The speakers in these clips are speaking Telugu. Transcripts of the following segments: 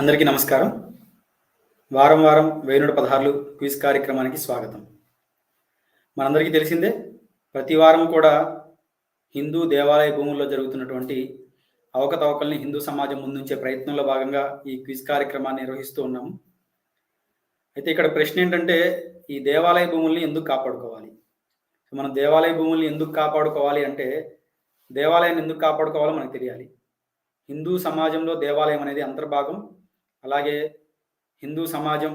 అందరికీ నమస్కారం. వారం వారం వేణుడు పదహారులు క్విజ్ కార్యక్రమానికి స్వాగతం. మనందరికీ తెలిసిందే ప్రతి వారం కూడా హిందూ దేవాలయ భూముల్లో జరుగుతున్నటువంటి అవకతవకల్ని హిందూ సమాజం ముందుంచే ప్రయత్నంలో భాగంగా ఈ క్విజ్ కార్యక్రమాన్ని నిర్వహిస్తూ ఉన్నాము. అయితే ఇక్కడ ప్రశ్న ఏంటంటే ఈ దేవాలయ భూముల్ని ఎందుకు కాపాడుకోవాలి? మనం దేవాలయ భూముల్ని ఎందుకు కాపాడుకోవాలి అంటే దేవాలయాన్ని ఎందుకు కాపాడుకోవాలో మనకు తెలియాలి. హిందూ సమాజంలో దేవాలయం అనేది అంతర్భాగం అలాగే హిందూ సమాజం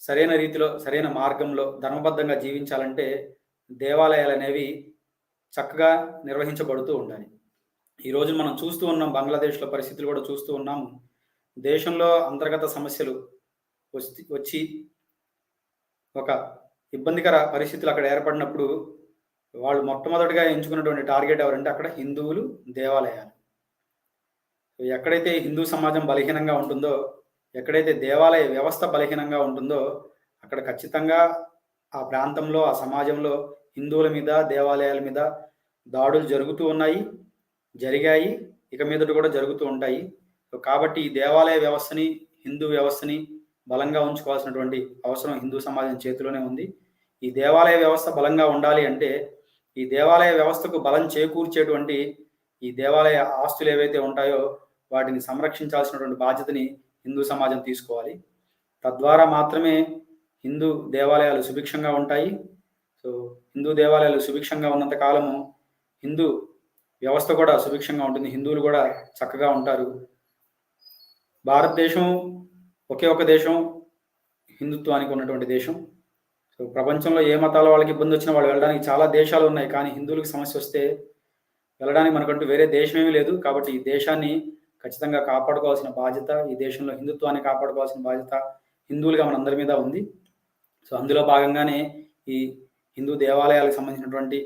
సరైన రీతిలో సరైన మార్గంలో ధర్మబద్ధంగా జీవించాలంటే దేవాలయాలు అనేవి చక్కగా నిర్వహించబడుతూ ఉండాలి. ఈరోజు మనం చూస్తూ ఉన్నాం బంగ్లాదేశ్లో పరిస్థితులు కూడా చూస్తూ ఉన్నాము దేశంలో అంతర్గత సమస్యలు వచ్చి వచ్చి ఒక ఇబ్బందికర పరిస్థితులు అక్కడ ఏర్పడినప్పుడు వాళ్ళు మొట్టమొదటిగా ఎంచుకున్నటువంటి టార్గెట్ ఎవరంటే అక్కడ హిందువులు దేవాలయాలు. ఎక్కడైతే హిందూ సమాజం బలహీనంగా ఉంటుందో ఎక్కడైతే దేవాలయ వ్యవస్థ బలహీనంగా ఉంటుందో అక్కడ ఖచ్చితంగా ఆ ప్రాంతంలో ఆ సమాజంలో హిందువుల మీద దేవాలయాల మీద దాడులు జరుగుతూ ఉన్నాయి జరిగాయి ఇక మీదట కూడా జరుగుతూ ఉంటాయి. కాబట్టి ఈ దేవాలయ వ్యవస్థని హిందూ వ్యవస్థని బలంగా ఉంచుకోవాల్సినటువంటి అవసరం హిందూ సమాజం చేతిలోనే ఉంది. ఈ దేవాలయ వ్యవస్థ బలంగా ఉండాలి అంటే ఈ దేవాలయ వ్యవస్థకు బలం చేకూర్చేటువంటి ఈ దేవాలయ ఆస్తులు ఏవైతే ఉంటాయో వాటిని సంరక్షించాల్సినటువంటి బాధ్యతని హిందూ సమాజం తీసుకోవాలి. తద్వారా మాత్రమే హిందూ దేవాలయాలు సుభిక్షంగా ఉంటాయి. సో హిందూ దేవాలయాలు సుభిక్షంగా ఉన్నంత కాలము హిందూ వ్యవస్థ కూడా సుభిక్షంగా ఉంటుంది. హిందువులు కూడా చక్కగా ఉంటారు. భారతదేశం ఒకే ఒక దేశం హిందుత్వానికి ఉన్నటువంటి దేశం. సో ప్రపంచంలో ఏ మతాల వాళ్ళకి ఇబ్బంది వచ్చినా వాళ్ళు వెళ్ళడానికి చాలా దేశాలు ఉన్నాయి. కానీ హిందువులకు సమస్య వస్తే వెళ్ళడానికి మనకంటూ వేరే దేశం ఏమీ లేదు. కాబట్టి ఈ దేశాన్ని ఖచ్చితంగా కాపాడుకోవాల్సిన బాధ్యత ఈ దేశంలో హిందుత్వాన్ని కాపాడుకోవాల్సిన బాధ్యత హిందువులుగా మనందరి మీద ఉంది. సో అందులో భాగంగానే ఈ హిందూ దేవాలయాలకు సంబంధించినటువంటి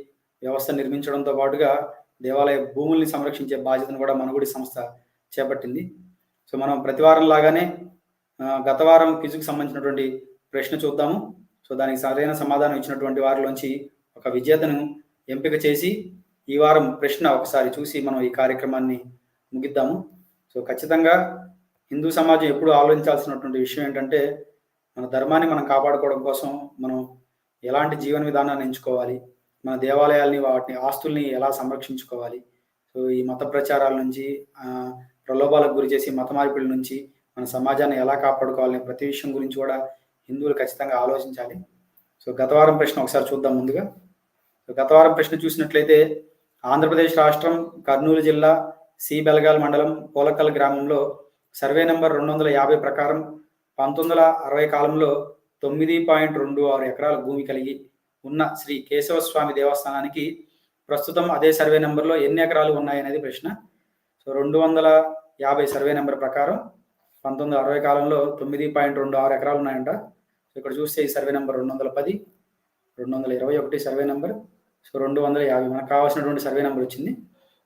వ్యవస్థ నిర్మించడంతో పాటుగా దేవాలయ భూముల్ని సంరక్షించే బాధ్యతను కూడా మనగుడి సంస్థ చేపట్టింది. సో మనం ప్రతి వారం లాగానే గత వారం క్విజ్కి సంబంధించినటువంటి ప్రశ్న చూద్దాము. సో దానికి సరైన సమాధానం ఇచ్చినటువంటి వారిలోంచి ఒక విజేతను ఎంపిక చేసి ఈ వారం ప్రశ్న ఒకసారి చూసి మనం ఈ కార్యక్రమాన్ని ముగిద్దాము. సో ఖచ్చితంగా హిందూ సమాజం ఎప్పుడు ఆలోచించాల్సినటువంటి విషయం ఏంటంటే మన ధర్మాన్ని మనం కాపాడుకోవడం కోసం మనం ఎలాంటి జీవన విధానాన్ని ఎంచుకోవాలి మన దేవాలయాల్ని వాటిని ఆస్తుల్ని ఎలా సంరక్షించుకోవాలి. సో ఈ మత ప్రచారాల నుంచి ప్రలోభాలకు గురి చేసి మత మార్పిడి నుంచి మన సమాజాన్ని ఎలా కాపాడుకోవాలని ప్రతి విషయం గురించి కూడా హిందువులు ఖచ్చితంగా ఆలోచించాలి. సో గత వారం ప్రశ్న ఒకసారి చూద్దాం ముందుగా. సో గత వారం ప్రశ్న చూసినట్లయితే ఆంధ్రప్రదేశ్ రాష్ట్రం కర్నూలు జిల్లా సి బెలగాల్ మండలం పోలకల్ గ్రామంలో సర్వే నెంబర్ రెండు వందల యాభై ప్రకారం పంతొమ్మిది వందల అరవై కాలంలో తొమ్మిది పాయింట్ రెండు ఆరు ఎకరాల భూమి కలిగి ఉన్న శ్రీ కేశవస్వామి దేవస్థానానికి ప్రస్తుతం అదే సర్వే నెంబర్లో ఎన్ని ఎకరాలు ఉన్నాయనేది ప్రశ్న. సో రెండు వందల యాభై సర్వే నెంబర్ ప్రకారం పంతొమ్మిది అరవై కాలంలో తొమ్మిది పాయింట్ రెండు ఆరు ఎకరాలు ఉన్నాయంట. సో ఇక్కడ చూస్తే ఈ సర్వే నెంబర్ రెండు వందల పది రెండు వందల ఇరవై ఒకటి సర్వే నెంబర్. సో రెండు వందల యాభై మనకు కావాల్సినటువంటి సర్వే నెంబర్ వచ్చింది.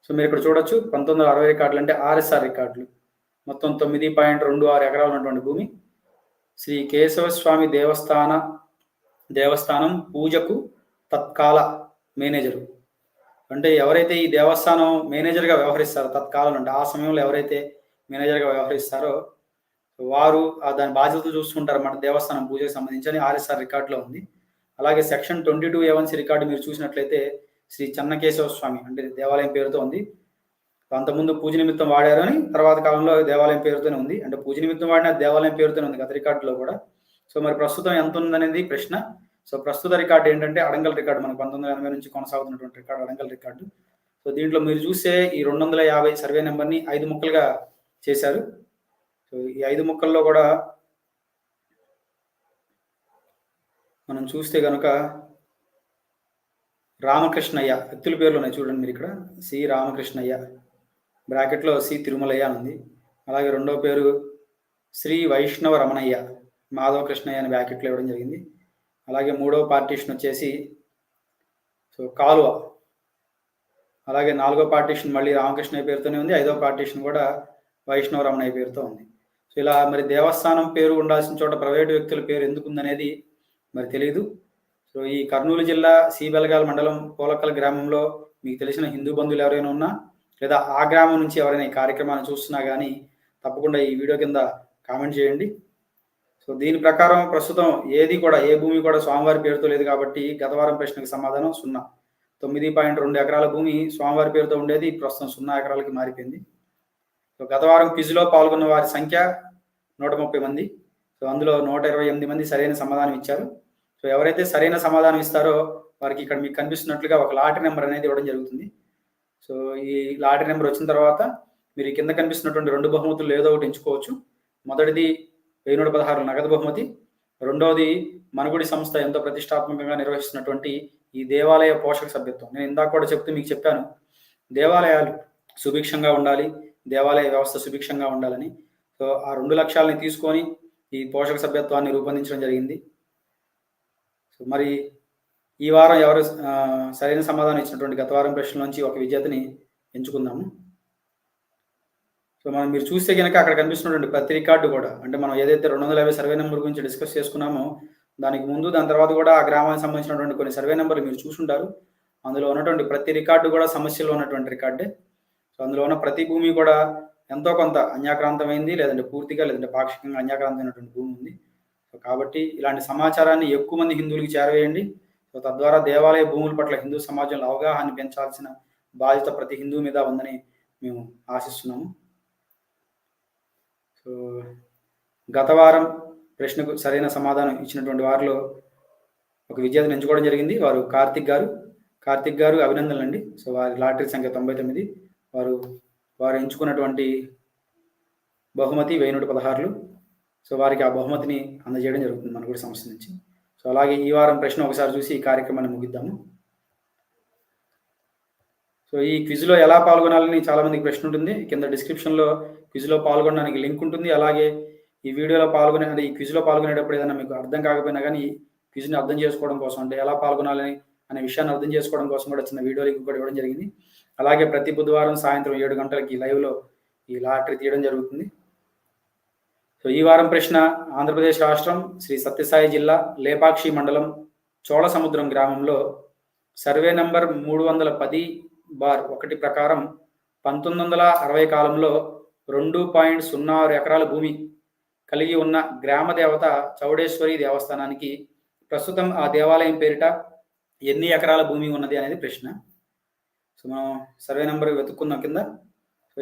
సో మీరు ఇక్కడ చూడొచ్చు పంతొమ్మిది వందల అరవై రికార్డులు అంటే ఆర్ఎస్ఆర్ రికార్డులు. మొత్తం తొమ్మిది పాయింట్ రెండు ఆరు ఎకరాలు ఉన్నటువంటి భూమి. శ్రీ కేశవ స్వామి దేవస్థాన దేవస్థానం పూజకు తత్కాల మేనేజరు. అంటే ఎవరైతే ఈ దేవస్థానం మేనేజర్గా వ్యవహరిస్తారో తత్కాలం అంటే ఆ సమయంలో ఎవరైతే మేనేజర్గా వ్యవహరిస్తారో వారు దాని బాధ్యతలు చూసుకుంటారు మన దేవస్థానం పూజకు సంబంధించి అని ఆర్ఎస్ఆర్ రికార్డులో ఉంది. అలాగే section twenty two A one C record మీరు చూసినట్లయితే శ్రీ చెన్నకేశవ స్వామి అంటే దేవాలయం పేరుతో ఉంది. అంతకుముందు పూజ నిమిత్తం వాడారు అని తర్వాత కాలంలో దేవాలయం పేరుతోనే ఉంది. అంటే పూజ నిమిత్తం వాడిన దేవాలయం పేరుతోనే ఉంది గత రికార్డులో కూడా. సో మరి ప్రస్తుతం ఎంత ఉందనేది ప్రశ్న. సో ప్రస్తుత రికార్డు ఏంటంటే అడంగల్ రికార్డు మనకు పంతొమ్మిది వందల ఎనభై నుంచి కొనసాగుతున్నటువంటి రికార్డు అడంగల్ రికార్డు. సో దీంట్లో మీరు చూసే ఈ రెండు వందల యాభై సర్వే నెంబర్ని ఐదు ముక్కలుగా చేశారు. సో ఈ ఐదు ముక్కల్లో కూడా మనం చూస్తే కనుక రామకృష్ణయ్య వ్యక్తుల పేర్లు ఉన్నాయి చూడండి మీరు ఇక్కడ. సి రామకృష్ణయ్య బ్రాకెట్లో సి తిరుమలయ్య అని ఉంది. అలాగే రెండో పేరు శ్రీ వైష్ణవ రమణయ్య మాధవ కృష్ణయ్య అని బ్యాకెట్లో ఇవ్వడం జరిగింది. అలాగే మూడవ పార్టీషన్ వచ్చేసి సో కాలువ. అలాగే నాలుగో పార్టీషన్ మళ్ళీ రామకృష్ణయ్య పేరుతోనే ఉంది. ఐదో పార్టీషన్ కూడా వైష్ణవ రమణయ్య పేరుతో ఉంది. సో ఇలా మరి దేవస్థానం పేరు ఉండాల్సిన చోట ప్రైవేటు వ్యక్తుల పేరు ఎందుకు ఉందనేది మరి తెలియదు సో ఈ కర్నూలు జిల్లా సీబెలగాల్ మండలం పోలకల్ గ్రామంలో మీకు తెలిసిన హిందూ బంధువులు ఎవరైనా ఉన్నా లేదా ఆ గ్రామం నుంచి ఎవరైనా ఈ కార్యక్రమాన్ని చూస్తున్నా కానీ తప్పకుండా ఈ వీడియో కింద కామెంట్ చేయండి. సో దీని ప్రకారం ప్రస్తుతం ఏది కూడా ఏ భూమి కూడా స్వామివారి పేరుతో లేదు కాబట్టి గత వారం ప్రశ్నకు సమాధానం సున్నా. తొమ్మిది పాయింట్ రెండు ఎకరాల భూమి స్వామివారి పేరుతో ఉండేది ప్రస్తుతం సున్నా ఎకరాలకి మారిపోయింది. సో గత వారం క్విజ్లో పాల్గొన్న వారి సంఖ్య నూట ముప్పై మంది. సో అందులో నూట ఇరవై ఎనిమిది మంది సరైన సమాధానం ఇచ్చారు. సో ఎవరైతే సరైన సమాధానం ఇస్తారో వారికి ఇక్కడ మీకు కనిపిస్తున్నట్లుగా ఒక లాటరీ నెంబర్ అనేది ఇవ్వడం జరుగుతుంది. సో ఈ లాటరీ నెంబర్ వచ్చిన తర్వాత మీరు కింద కనిపిస్తున్నటువంటి రెండు బహుమతులు ఏదో ఒకటి ఎంచుకోవచ్చు. మొదటిది వెయ్యి నూట పదహారు నగదు బహుమతి. రెండవది మనుగుడి సంస్థ ఎంతో ప్రతిష్టాత్మకంగా నిర్వహిస్తున్నటువంటి ఈ దేవాలయ పోషక సభ్యత్వం. నేను ఇందాక కూడా చెప్తూ మీకు చెప్పాను దేవాలయాలు సుభిక్షంగా ఉండాలి దేవాలయ వ్యవస్థ సుభిక్షంగా ఉండాలని. సో ఆ రెండు లక్ష్యాలని తీసుకొని ఈ పోషక సభ్యత్వాన్ని రూపొందించడం జరిగింది. సో మరి ఈ వారం ఎవరు సరైన సమాధానం ఇచ్చినటువంటి గత వారం ప్రశ్నల నుంచి ఒక విజేతని ఎంచుకుందాము. సో మనం మీరు చూస్తే కనుక అక్కడ కనిపిస్తున్నటువంటి ప్రతి రికార్డు కూడా అంటే మనం ఏదైతే రెండు వందల యాభై సర్వే నెంబర్ గురించి డిస్కస్ చేసుకున్నామో దానికి ముందు దాని తర్వాత కూడా ఆ గ్రామానికి సంబంధించినటువంటి కొన్ని సర్వే నెంబర్లు మీరు చూసుంటారు. అందులో ఉన్నటువంటి ప్రతి రికార్డు కూడా సమస్యలో ఉన్నటువంటి రికార్డే. సో అందులో ఉన్న ప్రతి భూమి కూడా ఎంతో కొంత అన్యాక్రాంతమైంది లేదంటే పూర్తిగా లేదంటే పాక్షికంగా అన్యాక్రాంతమైనటువంటి భూమి ఉంది. సో కాబట్టి ఇలాంటి సమాచారాన్ని ఎక్కువ మంది హిందువులకి చేరవేయండి. సో తద్వారా దేవాలయ భూముల పట్ల హిందూ సమాజంలో అవగాహన పెంచాల్సిన బాధ్యత ప్రతి హిందువు మీద ఉందని మేము ఆశిస్తున్నాము. సో గత వారం ప్రశ్నకు సరైన సమాధానం ఇచ్చినటువంటి వారిలో ఒక విజేతను ఎంచుకోవడం జరిగింది. వారు కార్తిక్ గారు. కార్తిక్ గారు అభినందనలు అండి సో వారి లాటరీ సంఖ్య తొంభై తొమ్మిది. వారు వారు ఎంచుకున్నటువంటి బహుమతి వెయ్యి నూట పదహారులు. సో వారికి ఆ బహుమతిని అందజేయడం జరుగుతుంది మన కూడా సంస్థ నుంచి. సో అలాగే ఈ వారం ప్రశ్న ఒకసారి చూసి ఈ కార్యక్రమాన్ని ముగిద్దాము. సో ఈ క్విజ్లో ఎలా పాల్గొనాలని చాలామందికి ప్రశ్న ఉంటుంది. కింద డిస్క్రిప్షన్లో క్విజ్లో పాల్గొనడానికి లింక్ ఉంటుంది. అలాగే ఈ వీడియోలో పాల్గొనే అంటే ఈ క్విజ్లో పాల్గొనేటప్పుడు ఏదైనా మీకు అర్థం కాకపోయినా కానీ ఈ క్విజ్ని అర్థం చేసుకోవడం కోసం అంటే ఎలా పాల్గొనాలని అనే విషయాన్ని అర్థం చేసుకోవడం కోసం కూడా చిన్న వీడియో లింక్ కూడా ఇవ్వడం జరిగింది. అలాగే ప్రతి బుధవారం సాయంత్రం ఏడు గంటలకి లైవ్లో ఈ లాటరీ తీయడం జరుగుతుంది. సో ఈ వారం ప్రశ్న ఆంధ్రప్రదేశ్ రాష్ట్రం శ్రీ సత్యసాయి జిల్లా లేపాక్షి మండలం చోళసముద్రం గ్రామంలో సర్వే నంబర్ మూడు వందల పది బార్ ఒకటి ప్రకారం పంతొమ్మిది వందల అరవై కాలంలో రెండు పాయింట్ సున్నా ఆరు ఎకరాల భూమి కలిగి ఉన్న గ్రామ దేవత చౌడేశ్వరి దేవస్థానానికి ప్రస్తుతం ఆ దేవాలయం పేరిట ఎన్ని ఎకరాల భూమి ఉన్నది అనేది ప్రశ్న. సో మనం సర్వే నెంబర్ వెతుక్కుందాం కింద.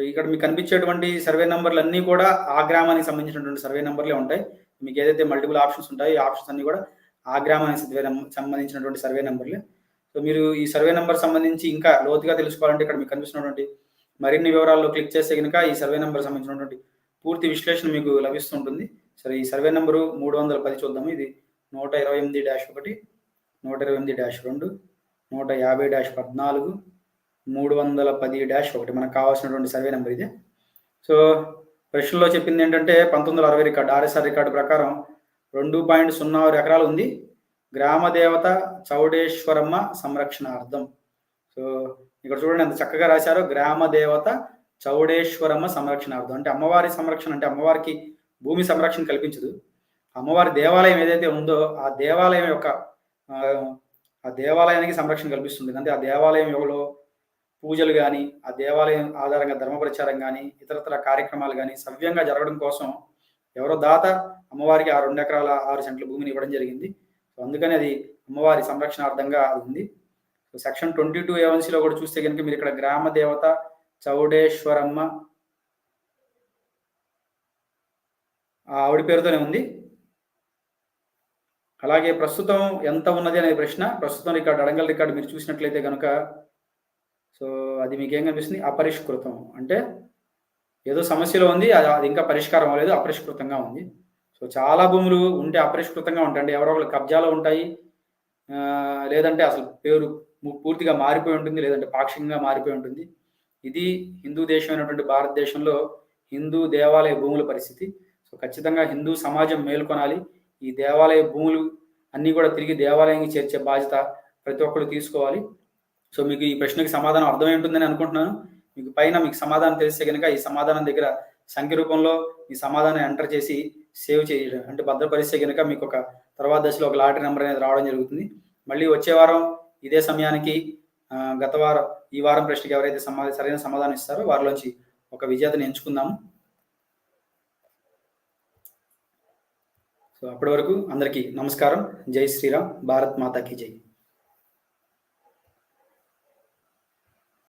ఇక్కడ మీకు కనిపించేటువంటి సర్వే నెంబర్లు అన్నీ కూడా ఆ గ్రామానికి సంబంధించినటువంటి సర్వే నెంబర్లే ఉంటాయి. మీకు ఏదైతే మల్టిపుల్ ఆప్షన్స్ ఉంటాయో ఈ ఆప్షన్స్ అన్ని కూడా ఆ గ్రామానికి సంబంధించినటువంటి సర్వే నెంబర్లే సో మీరు ఈ సర్వే నెంబర్ సంబంధించి ఇంకా లోతుగా తెలుసుకోవాలంటే ఇక్కడ మీకు కనిపిస్తున్నటువంటి మరిన్ని వివరాల్లో క్లిక్ చేస్తే కనుక ఈ సర్వే నెంబర్ సంబంధించినటువంటి పూర్తి విశ్లేషణ మీకు లభిస్తుంటుంది. సరే ఈ సర్వే నెంబరు మూడు వందల పది చూద్దాము. ఇది నూట ఇరవై ఎనిమిది డాష్ ఒకటి నూట ఇరవై ఎనిమిది డాష్ రెండు నూట యాభై డాష్ పద్నాలుగు మూడు వందల పది డాష్ ఒకటి. మనకు కావాల్సినటువంటి సర్వే నెంబర్ ఇది. సో ప్రశ్నలో చెప్పింది ఏంటంటే పంతొమ్మిది వందల అరవై రికార్డు ఆర్ఎస్ఆర్ రికార్డు ప్రకారం రెండు పాయింట్ సున్నా ఆరు ఎకరాలు ఉంది. గ్రామ దేవత చౌడేశ్వరమ్మ సంరక్షణార్థం. సో ఇక్కడ చూడండి ఎంత చక్కగా రాశారో. గ్రామ దేవత చౌడేశ్వరమ్మ సంరక్షణార్థం. అంటే అమ్మవారి సంరక్షణ అంటే అమ్మవారికి భూమి సంరక్షణ కల్పించదు. అమ్మవారి దేవాలయం ఏదైతే ఉందో ఆ దేవాలయం యొక్క ఆ దేవాలయానికి సంరక్షణ కల్పిస్తుంది. అంటే ఆ దేవాలయం ఎవలో పూజలు కానీ ఆ దేవాలయం ఆధారంగా ధర్మ ప్రచారం కానీ ఇతరతర కార్యక్రమాలు కానీ సవ్యంగా జరగడం కోసం ఎవరో దాత అమ్మవారికి ఆ రెండు ఎకరాల ఆరు సెంట్ల భూమిని ఇవ్వడం జరిగింది. సో అందుకని అది అమ్మవారి సంరక్షణార్థంగా అది ఉంది. సో సెక్షన్ ట్వంటీ టూ ఏవన్సీలో కూడా చూస్తే కనుక మీరు ఇక్కడ గ్రామ దేవత చౌడేశ్వరమ్మ ఆవిడ పేరుతోనే ఉంది. అలాగే ప్రస్తుతం ఎంత ఉన్నది అనే ప్రశ్న. ప్రస్తుతం రికార్డు అడంగల్ రికార్డు మీరు చూసినట్లయితే కనుక సో అది మీకు ఏం కనిపిస్తుంది? అపరిష్కృతం. అంటే ఏదో సమస్యలో ఉంది అది అది ఇంకా పరిష్కారం అవ్వలేదు అపరిష్కృతంగా ఉంది. సో చాలా భూములు ఉంటే అపరిష్కృతంగా ఉంటాయి అంటే ఎవరో ఒకళ్ళు కబ్జాలో ఉంటాయి. లేదంటే అసలు పేరు పూర్తిగా మారిపోయి ఉంటుంది లేదంటే పాక్షికంగా మారిపోయి ఉంటుంది. ఇది హిందూ దేశమైనటువంటి భారతదేశంలో హిందూ దేవాలయ భూముల పరిస్థితి. సో ఖచ్చితంగా హిందూ సమాజం మేల్కొనాలి. ఈ దేవాలయ భూములు అన్నీ కూడా తిరిగి దేవాలయానికి చేర్చే బాధ్యత ప్రతి ఒక్కరు తీసుకోవాలి. సో మీకు ఈ ప్రశ్నకి సమాధానం అర్థమై ఉంటుందని అనుకుంటున్నాను. మీకు పైన మీకు సమాధానం తెలిస్తే కనుక ఈ సమాధానం దగ్గర సంఖ్య రూపంలో ఈ సమాధానం ఎంటర్ చేసి సేవ్ చేయడం. అంటే భద్రపరిస్తే కనుక మీకు ఒక తర్వాత దశలో ఒక లాటరీ నెంబర్ అనేది రావడం జరుగుతుంది. మళ్ళీ వచ్చే వారం ఇదే సమయానికి గత వారం ఈ వారం ప్రశ్నకి ఎవరైతే సమా సరైన సమాధానం ఇస్తారో వారిలోంచి ఒక విజేతను ఎంచుకుందాము. సో అప్పటి వరకు అందరికీ నమస్కారం. జై శ్రీరామ్. భారత్ మాతాకి జై.